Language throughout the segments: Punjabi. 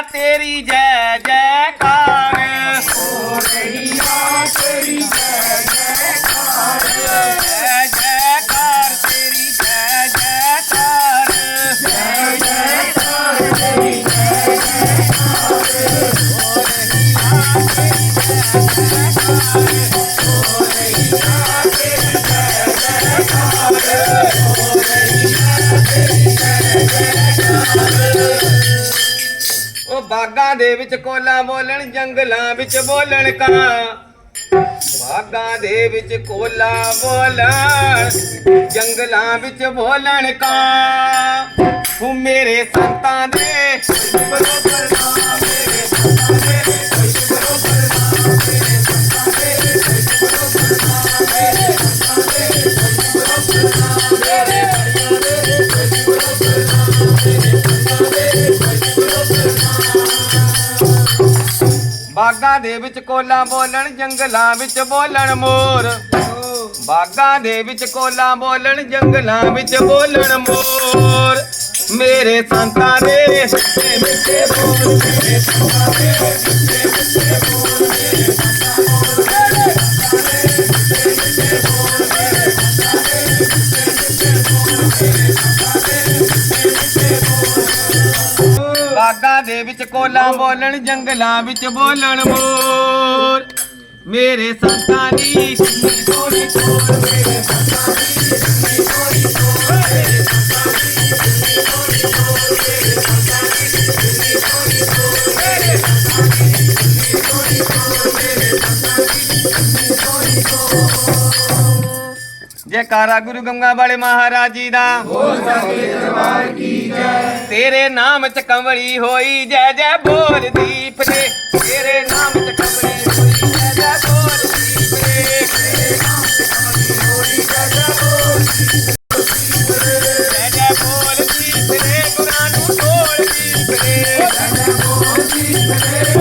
तेरी जय जयकार हो रैया तेरी जय जयकार जय जयकार तेरी जय जय जयकार ਬਾਗਾਂ ਦੇ ਵਿੱਚ ਕੋਲਾ ਬੋਲਣ, ਜੰਗਲਾਂ ਵਿੱਚ ਬੋਲਣ ਕਾਂ ਬਾਗਾਂ ਦੇ ਵਿੱਚ ਕੋਲਾ ਬੋਲਣ, ਜੰਗਲਾਂ ਵਿੱਚ ਬੋਲਣ ਕਾਂ ਤੂੰ ਮੇਰੇ ਸੰਤਾਂ ਦੇ ਬਰੋਬਰ ਨਾ ਬਾਗਾਂ ਦੇ ਵਿੱਚ ਕੋਲਾ ਬੋਲਣ, ਜੰਗਲਾਂ ਵਿੱਚ ਬੋਲਣ ਮੋਰ। ਬਾਗਾਂ ਦੇ ਵਿੱਚ ਕੋਲਾ ਬੋਲਣ, ਜੰਗਲਾਂ ਵਿੱਚ ਬੋਲਣ ਮੋਰ। ਮੇਰੇ ਸੰਤਾਂ ਦੇ ਮਿੱਠੇ ਮਿੱਠੇ ਬੋਲ, ਮੇਰੇ ਸੰਤਾਂ ਦੇ ਮਿੱਠੇ ਮਿੱਠੇ ਬੋਲ। ਬਾਗਾਂ ਵਿੱਚ ਕੋਲਾ ਬੋਲਣ, ਜੰਗਲਾਂ ਵਿੱਚ ਬੋਲਣ ਮੋਰ। ਮੇਰੇ ਸੰਤਾਂ ਦੀ ਸੁਣੀ ਸੋਹਣੀ ਸੋਹਣ ਮੇਰੇ ਸੰਤਾਂ ਦੀ ਸੁਣੀ ਸੋਹਣੀ ਸੋਹਣ ਮੇਰੇ ਸੰਤਾਂ ਦੀ ਸੁਣੀ ਸੋਹਣੀ ਸੋਹਣ ਮੇਰੇ ਸੰਤਾਂ ਦੀ ਸੁਣੀ ਸੋਹਣੀ ਸੋਹਣ ਮੇਰੇ ਸੰਤਾਂ ਦੀ ਸੁਣੀ ਸੋਹਣੀ ਸੋਹਣ ਮੇਰੇ ਸੰਤਾਂ ਦੀ ਸੁਣੀ ਸੋਹਣੀ ਸੋਹਣ ਜੈਕਾਰਾ ਗੁਰੂ ਗੰਗਾ ਵਾਲੇ ਮਹਾਰਾਜ ਜੀ ਦਾ। ਤੇਰੇ ਨਾਮ ਚ ਕੰਵਲੀ ਹੋਈ, ਜੈ ਜੈ ਬੋਲਦੀ ਫਰੇ ਤੇਰੇ ਨਾਮ ਚ ਕੰਵਲੀ ਹੋਈ, ਜੈ ਜੈ ਬੋਲਦੀ ਫਰੇ ਤੇਰੇ ਨਾਮ ਚ ਕੰਵਲੀ ਹੋਈ, ਜੈ ਜੈ ਬੋਲਦੀ ਜੈ ਜੈ ਬੋਲਦੀ ਫਰੇ ਗੁਰਾਂ ਨੂੰ ਢੋਲਦੀ ਫਰੇ ਜੈ ਜੈ ਬੋਲਦੀ ਫਰੇ ਗੁਰਾਂ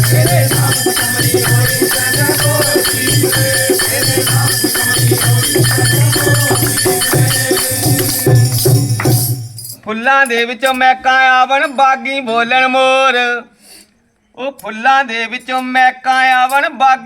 ਤੇਰੇ ਨਾਮ ਚ ਹੋਈ ਜੈ ਜੈ ਤੇਰੇ ਨਾਮ ਚ ਹੋਈ ਜੈ ਜੈ ਫੁੱਲਾਂ ਦੇ ਵਿੱਚੋਂ ਮਹਿਕਾਂ ਆਵਣ, ਬਾਗੀ ਬੋਲਣ ਮੋਰ। ਉਹ ਫੁੱਲਾਂ ਦੇ ਵਿੱਚੋਂ ਮਹਿਕਾਂ ਆਵਣ, ਬਾਗੀ